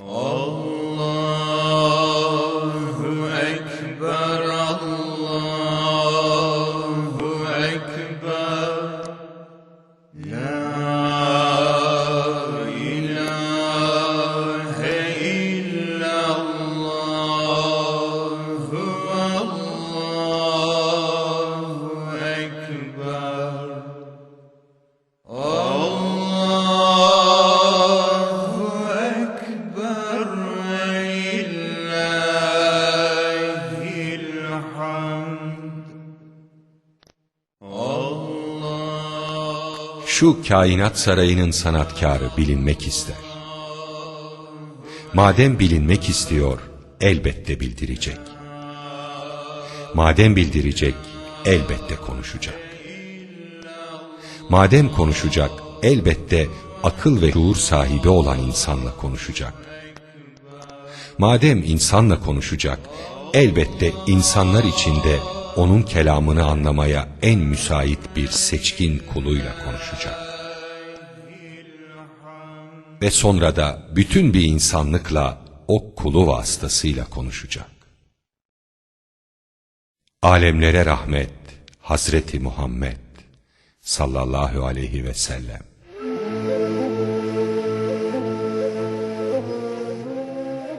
Allahu Şu kainat sarayının sanatkarı bilinmek ister. Madem bilinmek istiyor, elbette bildirecek. Madem bildirecek, elbette konuşacak. Madem konuşacak, elbette akıl ve şuur sahibi olan insanla konuşacak. Madem insanla konuşacak, elbette insanlar içinde onun kelamını anlamaya en müsait bir seçkin kuluyla konuşacak. Ve sonra da bütün bir insanlıkla o kulu vasıtasıyla konuşacak. Alemlere rahmet Hazreti Muhammed sallallahu aleyhi ve sellem.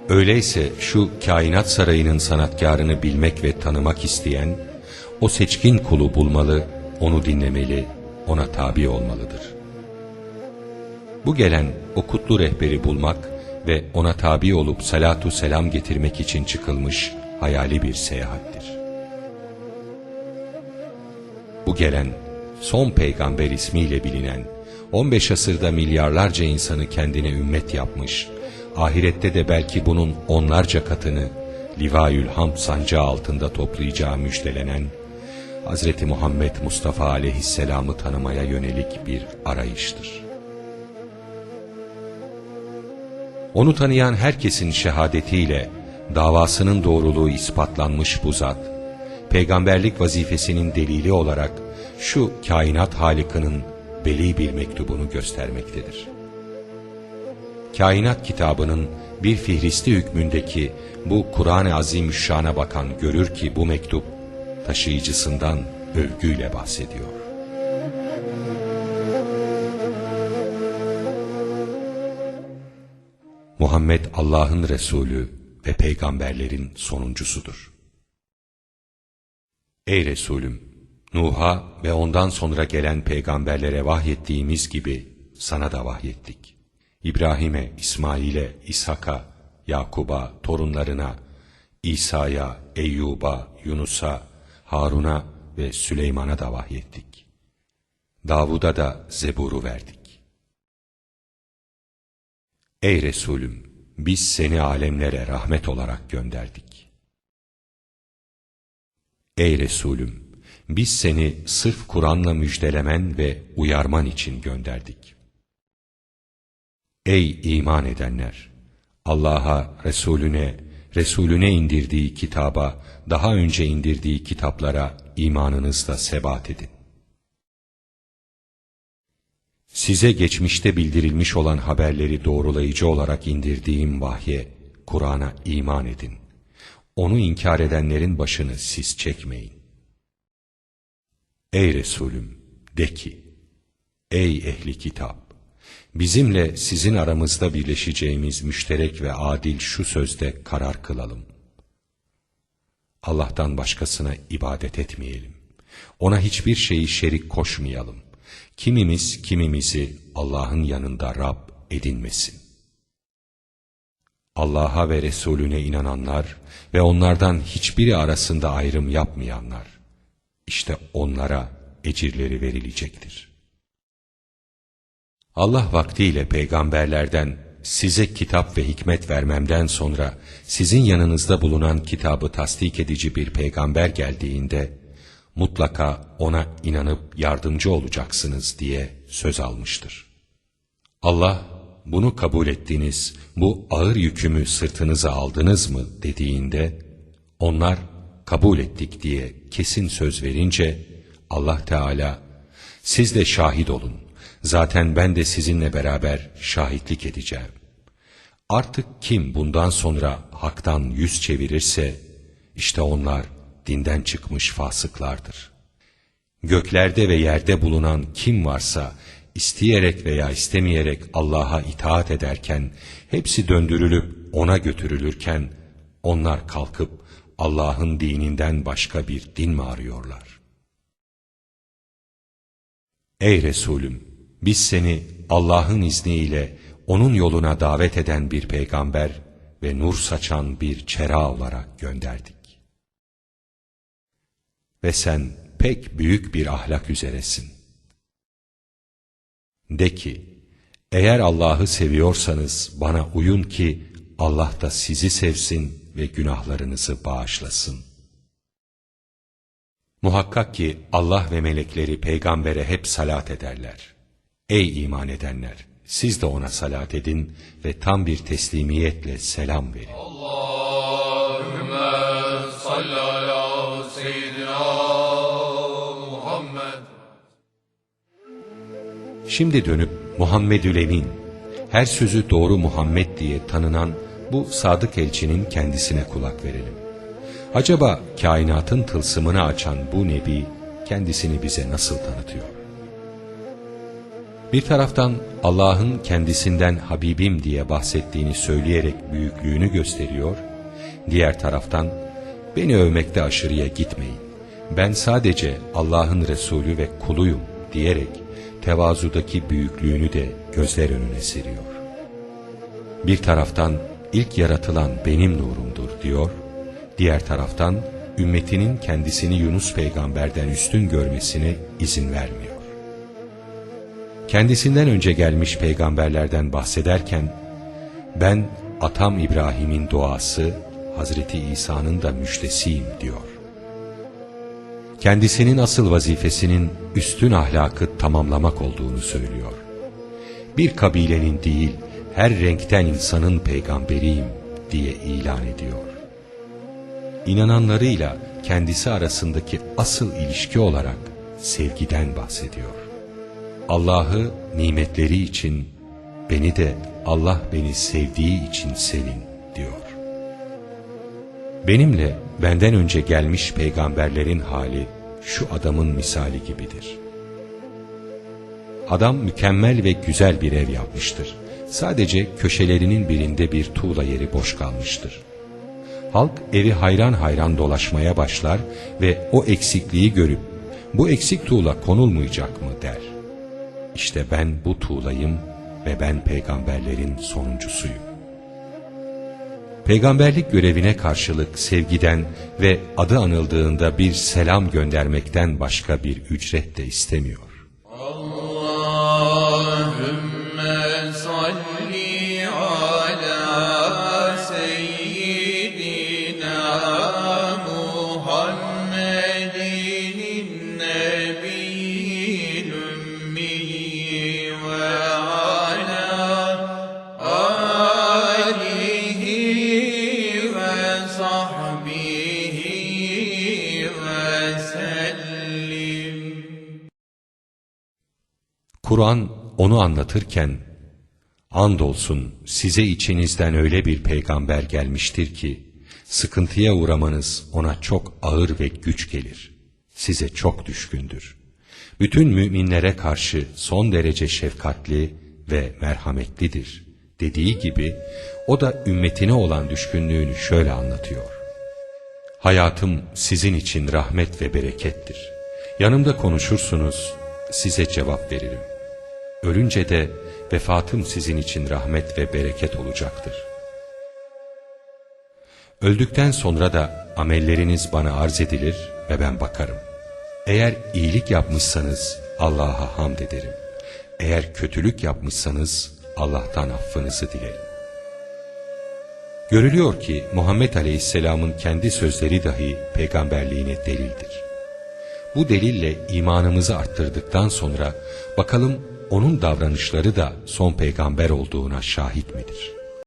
Öyleyse şu kainat sarayının sanatkarını bilmek ve tanımak isteyen, o seçkin kulu bulmalı, onu dinlemeli, ona tabi olmalıdır. Bu gelen o kutlu rehberi bulmak ve ona tabi olup salatu selam getirmek için çıkılmış hayali bir seyahattir. Bu gelen son peygamber ismiyle bilinen 15 asırda milyarlarca insanı kendine ümmet yapmış, ahirette de belki bunun onlarca katını Livayül Hamd sancağı altında toplayacağı müjdelenen Hz. Muhammed Mustafa aleyhisselamı tanımaya yönelik bir arayıştır. Onu tanıyan herkesin şehadetiyle davasının doğruluğu ispatlanmış bu zat, peygamberlik vazifesinin delili olarak şu kainat halikinin veli bir mektubunu göstermektedir. Kainat kitabının bir fihristi hükmündeki bu Kur'an-ı Azimüşşan'a bakan görür ki bu mektup taşıyıcısından övgüyle bahsediyor. Muhammed Allah'ın Resulü ve peygamberlerin sonuncusudur. Ey Resulüm! Nuh'a ve ondan sonra gelen peygamberlere vahyettiğimiz gibi sana da vahyettik. İbrahim'e, İsmail'e, İshak'a, Yakub'a, torunlarına, İsa'ya, Eyyub'a, Yunus'a, Harun'a ve Süleyman'a da vahyettik. Davud'a da Zebur'u verdik. Ey Resulüm! Biz seni alemlere rahmet olarak gönderdik. Ey Resulüm! Biz seni sırf Kur'an'la müjdelemen ve uyarman için gönderdik. Ey iman edenler! Allah'a, Resulüne, Resulüne indirdiği kitaba, daha önce indirdiği kitaplara imanınızla sebat edin. Size geçmişte bildirilmiş olan haberleri doğrulayıcı olarak indirdiğim vahye, Kur'an'a iman edin. Onu inkar edenlerin başını siz çekmeyin. Ey Resulüm, de ki, ey ehli kitap! Bizimle sizin aramızda birleşeceğimiz müşterek ve adil şu sözde karar kılalım. Allah'tan başkasına ibadet etmeyelim. Ona hiçbir şeyi şerik koşmayalım. Kimimiz kimimizi Allah'ın yanında Rab edinmesin. Allah'a ve Resulüne inananlar ve onlardan hiçbiri arasında ayrım yapmayanlar, işte onlara ecirleri verilecektir. Allah vaktiyle peygamberlerden size kitap ve hikmet vermemden sonra sizin yanınızda bulunan kitabı tasdik edici bir peygamber geldiğinde mutlaka ona inanıp yardımcı olacaksınız diye söz almıştır. Allah bunu kabul ettiniz, bu ağır yükümü sırtınıza aldınız mı dediğinde onlar kabul ettik diye kesin söz verince Allah Teala siz de şahit olun. Zaten ben de sizinle beraber şahitlik edeceğim. Artık kim bundan sonra haktan yüz çevirirse, işte onlar dinden çıkmış fasıklardır. Göklerde ve yerde bulunan kim varsa, isteyerek veya istemeyerek Allah'a itaat ederken, hepsi döndürülüp ona götürülürken, onlar kalkıp Allah'ın dininden başka bir din mi arıyorlar? Ey Resulüm! Biz seni Allah'ın izniyle O'nun yoluna davet eden bir peygamber ve nur saçan bir çera olarak gönderdik. Ve sen pek büyük bir ahlak üzeresin. De ki, eğer Allah'ı seviyorsanız bana uyun ki Allah da sizi sevsin ve günahlarınızı bağışlasın. Muhakkak ki Allah ve melekleri peygambere hep salat ederler. Ey iman edenler! Siz de ona salat edin ve tam bir teslimiyetle selam verin. Allahümme salli ala seyyidina Muhammed. Şimdi dönüp Muhammedül Emin, her sözü doğru Muhammed diye tanınan bu sadık elçinin kendisine kulak verelim. Acaba kainatın tılsımını açan bu Nebi kendisini bize nasıl tanıtıyor? Bir taraftan Allah'ın kendisinden Habibim diye bahsettiğini söyleyerek büyüklüğünü gösteriyor, diğer taraftan beni övmekte aşırıya gitmeyin. Ben sadece Allah'ın Resulü ve kuluyum diyerek tevazudaki büyüklüğünü de gözler önüne seriyor. Bir taraftan ilk yaratılan benim nurumdur diyor, diğer taraftan ümmetinin kendisini Yunus peygamberden üstün görmesine izin vermiyor. Kendisinden önce gelmiş peygamberlerden bahsederken, ben atam İbrahim'in duası, Hazreti İsa'nın da müjdesiyim diyor. Kendisinin asıl vazifesinin üstün ahlakı tamamlamak olduğunu söylüyor. Bir kabilenin değil, her renkten insanın peygamberiyim diye ilan ediyor. İnananlarıyla kendisi arasındaki asıl ilişki olarak sevgiden bahsediyor. Allah'ı nimetleri için, beni de Allah beni sevdiği için sevin diyor. Benimle benden önce gelmiş peygamberlerin hali şu adamın misali gibidir. Adam mükemmel ve güzel bir ev yapmıştır. Sadece köşelerinin birinde bir tuğla yeri boş kalmıştır. Halk evi hayran hayran dolaşmaya başlar ve o eksikliği görüp bu eksik tuğla konulmayacak mı der. İşte ben bu tuğlayım ve ben peygamberlerin sonuncusuyum. Peygamberlik görevine karşılık sevgiden ve adı anıldığında bir selam göndermekten başka bir ücret de istemiyor. Allahümme salli Kur'an onu anlatırken, andolsun size içinizden öyle bir peygamber gelmiştir ki, sıkıntıya uğramanız ona çok ağır ve güç gelir. Size çok düşkündür. Bütün müminlere karşı son derece şefkatli ve merhametlidir. Dediği gibi, o da ümmetine olan düşkünlüğünü şöyle anlatıyor. Hayatım sizin için rahmet ve berekettir. Yanımda konuşursunuz, size cevap veririm. Ölünce de vefatım sizin için rahmet ve bereket olacaktır. Öldükten sonra da amelleriniz bana arz edilir ve ben bakarım. Eğer iyilik yapmışsanız Allah'a hamd ederim. Eğer kötülük yapmışsanız Allah'tan affınızı dilerim. Görülüyor ki Muhammed Aleyhisselam'ın kendi sözleri dahi peygamberliğine delildir. Bu delille imanımızı arttırdıktan sonra bakalım onun davranışları da son peygamber olduğuna şahit midir?